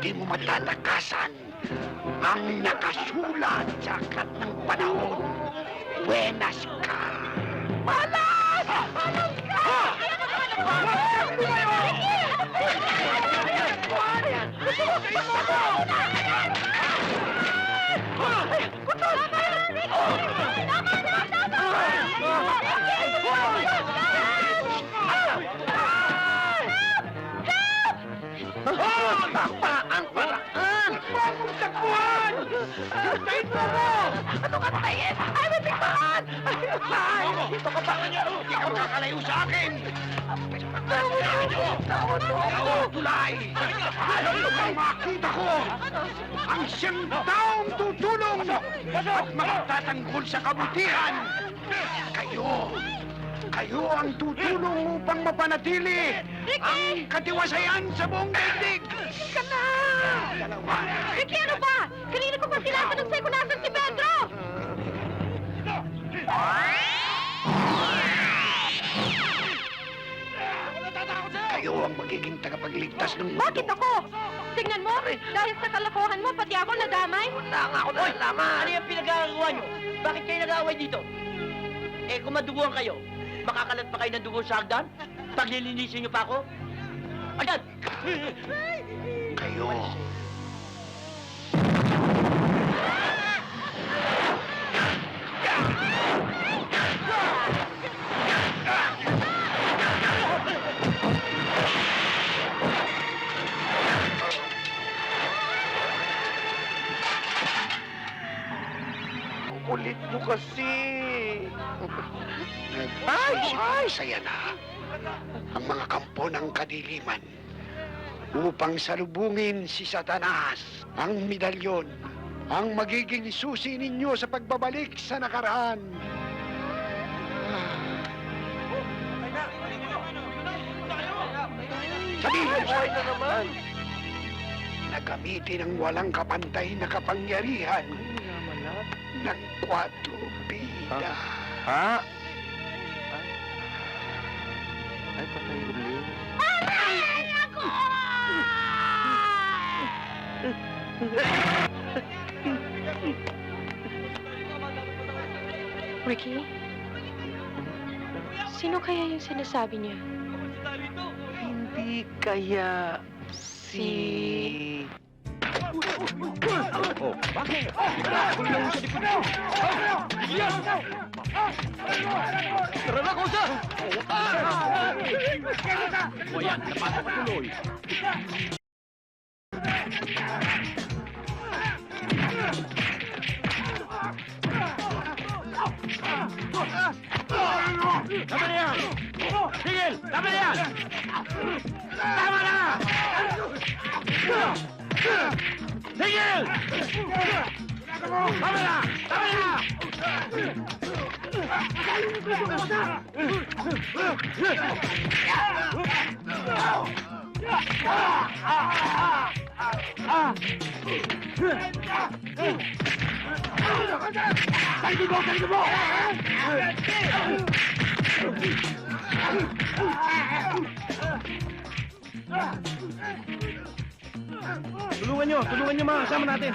hindi mo matatakasan ang nakasulat sa aklat ng panahon. Buenas ka! Malas! Malas ka! Oh, tikmaan! Ay, ito ka ba? Hindi ka makakalayo sa akin! Tawad mo! Ako, tulay! Alam mo bang makita ko? Ang siyang taong tutulong at magtatanggol sa kabutihan! Kayo! Kayo ang tutulong upang mapanatili ang katiwasayan sa buong daigdig! Ka na! Dalawa! Ricky, ano ba? Kanina ko pa tinatanong sa'yo kung nasan si magiging tagapagligtas ng mundo. Bakit ako? Tingnan mo, dahil sa kalokohan mo, pati ako nadamay. Wala nga ako nalalaman. Ano yung pinagkakakuha nyo? Bakit kayo nag-aaway dito? Eh, kung maduguan kayo, makakalat pa kayo ng dugo sa hagdan? Paglilinisin nyo pa ako? Agad! Kayo. Ay, ay, saya na. Ang mga kampo ng kadiliman upang salubungin si Satanas, ang medalyon, ang magiging susi ninyo sa pagbabalik sa nakaraan. Sabihin mo na naman. na gamitin ang walang kapantay na kapangyarihan ng kwatro bida. Ha? Ay, patay ulit. Ricky? Sino kaya yung sinasabi niya? Hindi kaya si... Oh, bakit? Tara na, Kosa! O yan, napasok ko tuloy. Tama na yan! Tigil! Tama na yan! Tama na! Tigil! Tama na! Tama na! Tulungan nyo! Tulungan nyo mga kasama natin!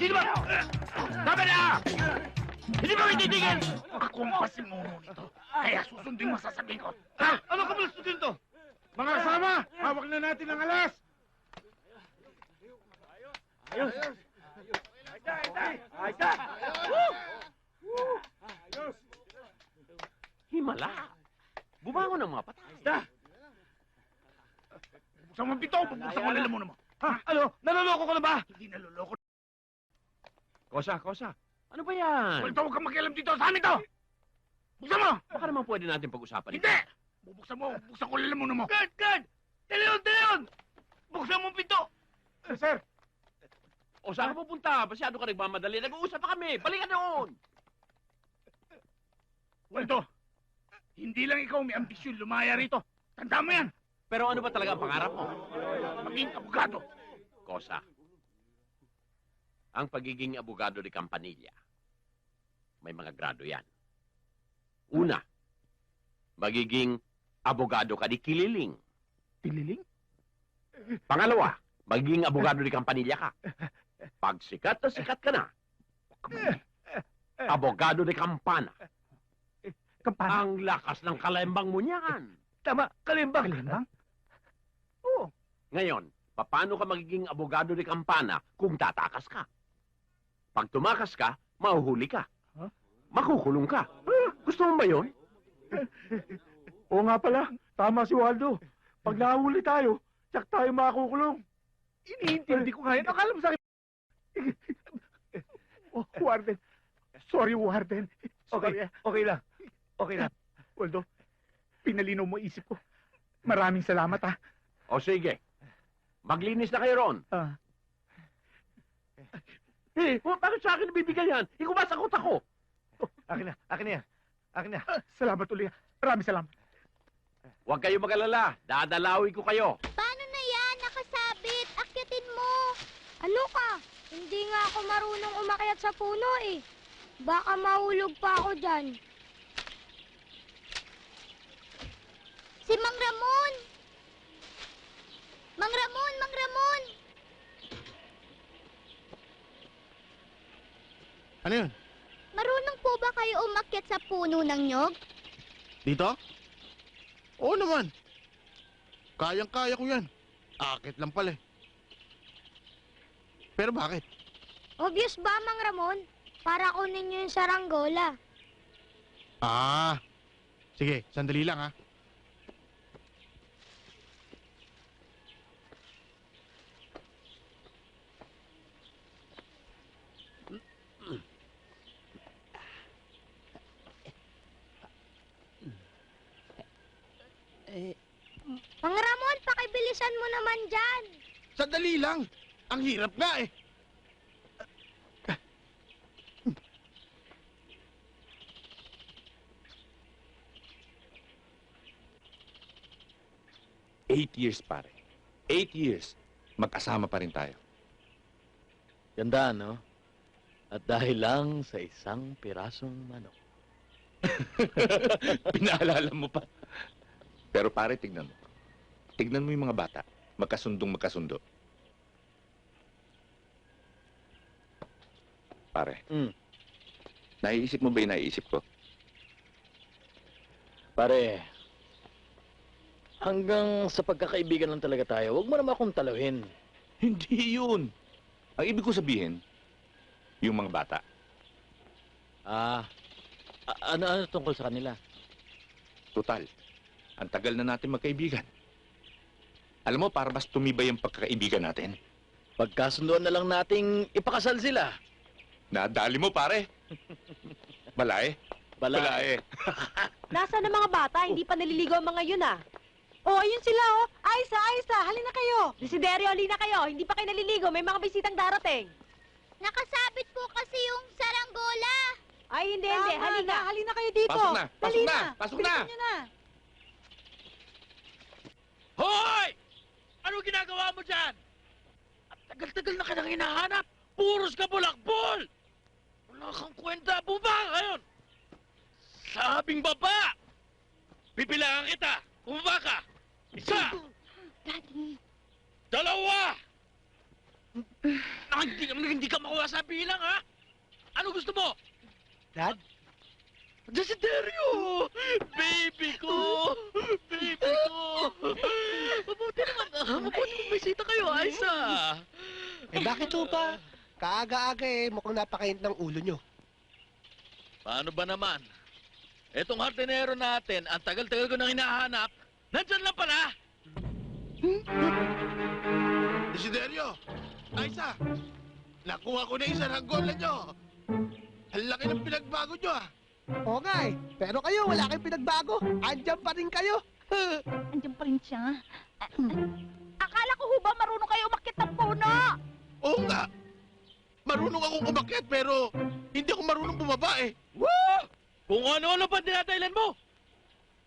Sino ba? Tama na! Hindi ba ititigil? Ako ang pasimuno nito, kaya susundin mo sasabihin ko. Ha? Ano ka din to? Mga kasama, hawak na natin ang alas! Ayos! Ayos! Himala. Bumangon ang mga patay. Da! Buksan mo ang pito, bubuksan nila muna mo. Ha? Ano? Naloloko ko na ba? Hindi naluloko. Kosa, Kosa. Ano ba yan? Wala huwag kang makialam dito, sa amin to! Buksan mo! Baka naman pwede natin pag-usapan ito. Hindi! Bubuksan mo, buksan ko nila muna mo. Guard! Guard! Dalion! Dalion! Buksan mo ang pinto! sir! O saan ka pupunta? Masyado ka nagmamadali. Nag-uusap pa kami. Balik ka doon. Waldo, hindi lang ikaw may ambisyon lumaya rito. Tandaan mo yan, Pero ano ba talaga ang pangarap mo? maging abogado. Kosa. Ang pagiging abogado ni Campanilla. May mga grado yan. Una, magiging abogado ka ni Kililing. Pililing? Pangalawa, magiging abogado ni Campanilla ka. Pag sikat na sikat ka na, abogado ni Campana. Kampana? Ang lakas ng kalembang mo niyan. Tama, kalimbang. Kalimbang? Ngayon, paano ka magiging abogado ni Campana kung tatakas ka? Pag tumakas ka, mahuhuli ka. Huh? Makukulong ka. Ah, gusto mo ba yun? Oo nga pala, tama si Waldo. Pag nahuli tayo, tsak tayo makakukulong. Iniintindi ko nga yun. Akala mo sa akin. oh, Warden. Sorry, Warden. Okay, okay lang. Okay lang. Waldo, pinalinaw mo isip ko. Maraming salamat, ha. O sige, maglinis na kayo ron. Ah. Eh, oh, bakit sa akin bibigay yan? Ikaw ba sakot ako? Akin na, akin na yan. Akin na. salamat ulit. Maraming salamat. Huwag kayo mag-alala. Dadalawi ko kayo. Paano na yan? Nakasabit. Akyatin mo. Ano ka? Hindi nga ako marunong umakyat sa puno eh. Baka mahulog pa ako dyan. Si Mang Ramon! Mang Ramon! Mang Ramon! Ano yun? Marunong po ba kayo umakyat sa puno ng nyog? Dito? Oo naman. Kayang-kaya ko yan. Akit lang pala eh. Pero bakit? Obvious ba, Mang Ramon? Para kunin niyo yung saranggola. Ah, sige, sandali lang ha. Mang Ramon, pakibilisan mo naman dyan. Sandali lang. Ang hirap nga eh. Eight years, pare. Eight years. Magkasama pa rin tayo. Ganda, no? At dahil lang sa isang pirasong manok. Pinaalala mo pa. Pero pare, tignan mo. Tignan mo yung mga bata. Magkasundong magkasundo. Pare, Mm. naiisip mo ba yung naiisip ko? Pare, hanggang sa pagkakaibigan lang talaga tayo, huwag mo naman akong taluhin. Hindi yun. Ang ibig ko sabihin, yung mga bata. Ah, a- ano, ano tungkol sa kanila? Total. Ang tagal na natin magkaibigan. Alam mo, para mas tumibay ang pagkakaibigan natin. Pagkasunduan na lang nating ipakasal sila. Nadali mo, pare. Balae. Bala. Balae. Nasaan ang mga bata? Hindi pa naliligo ang mga yun ah. Oh, ayun sila oh. Aisa, Aisa, halina kayo. Desiderio, halina kayo. Hindi pa kayo naliligo. May mga bisitang darating. Nakasabit po kasi yung saranggola. Ay, hindi, hindi. Halina. halina kayo dito. Pasok na, pasok Dali na, pasok na. Bilisan nyo na. Hoy! Ano ginagawa mo dyan? At tagal-tagal na kitang hinahanap. Puros ka bulakbol! Wala kang kwenta. Bumaba ka ngayon! Sabing baba! Bibilangan kita! Bumaba ka! Isa! Dalawa! Ah, hindi, ka- hindi ka makuha sa bilang, ha? Ano gusto mo? Dad? Desiderio! Baby ko! Baby ko! Mabuti naman, ah, mabuti kung bisita kayo, Aisa! Eh bakit ho ba? Kaaga-aga eh, mukhang napakainit ng ulo nyo. Paano ba naman? Etong hardinero natin, ang tagal-tagal ko nang hinahanap, nandyan lang pala! Desiderio! Aisa! Nakuha ko na yung saranggola nyo! Ang laki ng pinagbago nyo ah! Oo nga eh, pero kayo wala kayong pinagbago. Andyan pa rin kayo. Andiyan pa rin siya. Akala ko ho ba marunong kayo umakit ng puno? Oo nga! Marunong akong umakyat pero hindi ako marunong bumaba eh. Woo! Kung ano-ano pa dinatailan mo!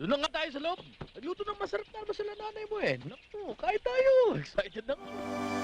Doon na nga tayo sa loob. Nagluto ng masarap na na nanay mo eh. Naku, kahit tayo. Excited na nga.